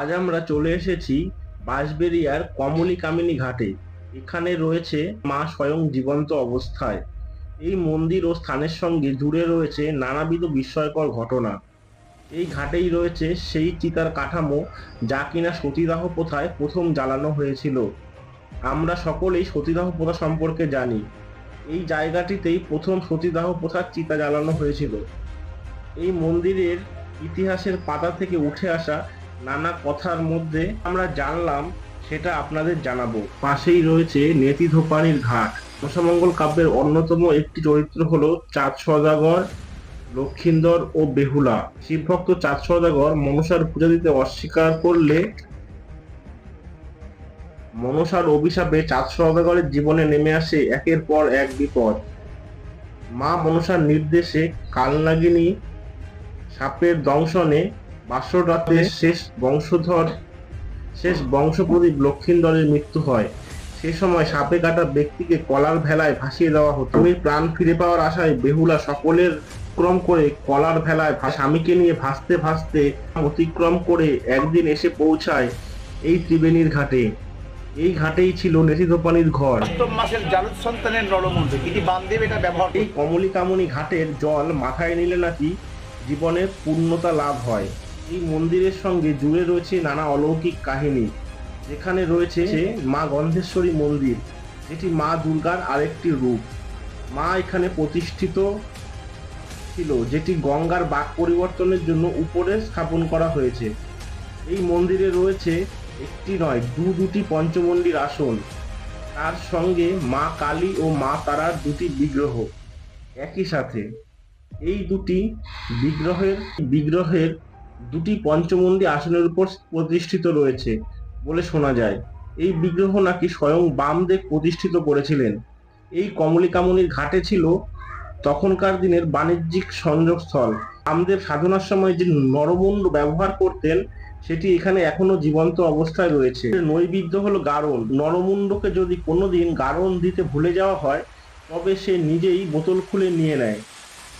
আজ আমরা চলে এসেছি বাঁশবেড়িয়ার কমলি কামিনী ঘাটে। এখানে রয়েছে মা স্বয়ং জীবন্ত অবস্থায়। এই মন্দির ও স্থানের সঙ্গে জুড়ে রয়েছে নানাবিধ বিস্ময়কর ঘটনা। এই ঘাটেই রয়েছে সেই চিতার কাঠামো যা কিনা সতীদাহ প্রথায় প্রথম জ্বালানো হয়েছিল। আমরা সকলেই সতীদাহ প্রথা সম্পর্কে জানি। এই জায়গাটিতেই প্রথম সতীদাহ প্রথার চিতা জ্বালানো হয়েছিল। এই মন্দিরের ইতিহাসের পাতা থেকে উঠে আসা নানা কথার মধ্যে আমরা জানলাম, সেটা আপনাদের জানাব। পাশেই রয়েছে নেতি ধোপানির ঘাট। মশামঙ্গল কাব্যের অন্যতম একটি চরিত্র হলো চাঁদ সদাগর লক্ষিন্দর ও বেহুলা। শিবভক্ত চাঁদ সদাগর মনসার পূজা দিতে অস্বীকার করলে মনসার অভিশাপে চাঁদ সদাগরের জীবনে নেমে আসে একের পর এক বিপদ। মা মনসার নির্দেশে কালনাগিনী সাপের দংশনে বাসরাতে শেষ বংশধর শেষ বংশপ্রদীপ লক্ষিন্দরের মৃত্যু হয়। সে সময় সাপে কাটা ব্যক্তিকে কলার ভেলায় ভাসিয়ে দেওয়া হতো। তুমি প্রাণ ফিরে পাওয়ার আশায় বেহুলা সকলের ক্রম করে কলার ভেলায় স্বামীকে নিয়ে ভাসতে ভাসতে অতিক্রম করে একদিন এসে পৌঁছায় এই ত্রিবেণীর ঘাটে। এই ঘাটেই ছিল নেতিদোপানির ঘর। মাসের জারুদ সন্তানের নরমন্দ ইনি বামদেব এটা ব্যবহার এই কমলি কামনি ঘাটের জল মাথায় নিলে নাকি জীবনের পূর্ণতা লাভ হয়। এই মন্দিরের সঙ্গে জুড়ে রয়েছে নানা অলৌকিক কাহিনী। যেখানে রয়েছে মা গন্ধেশ্বরী মন্দির যেটি মা দুর্গার আরেকটি রূপ। মা এখানে প্রতিষ্ঠিত ছিল যেটি গঙ্গার বাক পরিবর্তনের জন্য উপরে স্থাপন করা হয়েছে। এই মন্দিরে রয়েছে একটি নয় দু দুটি পঞ্চমন্দির আসন। তার সঙ্গে মা কালী ও মা তারার দুটি বিগ্রহ একই সাথে। এই দুটি বিগ্রহের বিগ্রহের দুটি পঞ্চমন্দি আসনের উপর প্রতিষ্ঠিত রয়েছে বলে শোনা যায়। এই বিগ্রহ নাকি স্বয়ং বামদেব প্রতিষ্ঠিত করেছিলেন। এই কমলিকামনির ঘাটে ছিল তখনকার দিনের বাণিজ্যিক সংযোগস্থল। বামদেব সাধনার সময় যে নরমুণ্ড ব্যবহার করতেন, সেটি এখানে এখনও জীবন্ত অবস্থায় রয়েছে। নৈবেদ্য হলো গারণ। নরমুণ্ডকে যদি কোনোদিন গারণ দিতে ভুলে যাওয়া হয়, তবে সে নিজেই বোতল খুলে নিয়ে নেয়।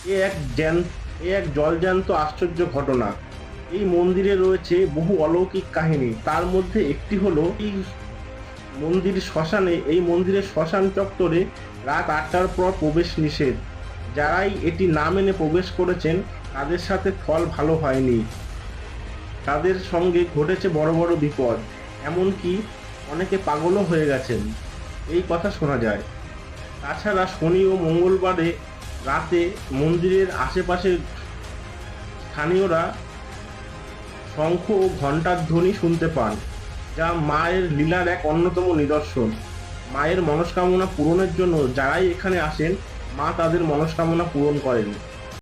এ এক জ্যান এ এক জলজ্যান্ত আশ্চর্য ঘটনা। এই মন্দিরে রয়েছে বহু অলৌকিক কাহিনী। তার মধ্যে একটি হলো, এই মন্দির শ্মশানে, এই মন্দিরের শ্মশান চত্বরে রাত আটটার পর প্রবেশ নিষেধ। যারাই এটি না মেনে প্রবেশ করেছেন, তাদের সাথে ফল ভালো হয়নি। তাদের সঙ্গে ঘটেছে বড় বড় বিপদ। এমনকি অনেকে পাগলও হয়ে গেছেন। এই কথা শোনা যায়। তাছাড়া শনি ও মঙ্গলবারে রাতে মন্দিরের আশেপাশে স্থানীয়রা শঙ্খ ও ঘণ্টার ধ্বনি শুনতে পান, যা মায়ের লীলার এক অন্যতম নিদর্শন। মায়ের মনস্কামনা পূরণের জন্য যারাই এখানে আসেন, মা তাদের মনস্কামনা পূরণ করেন।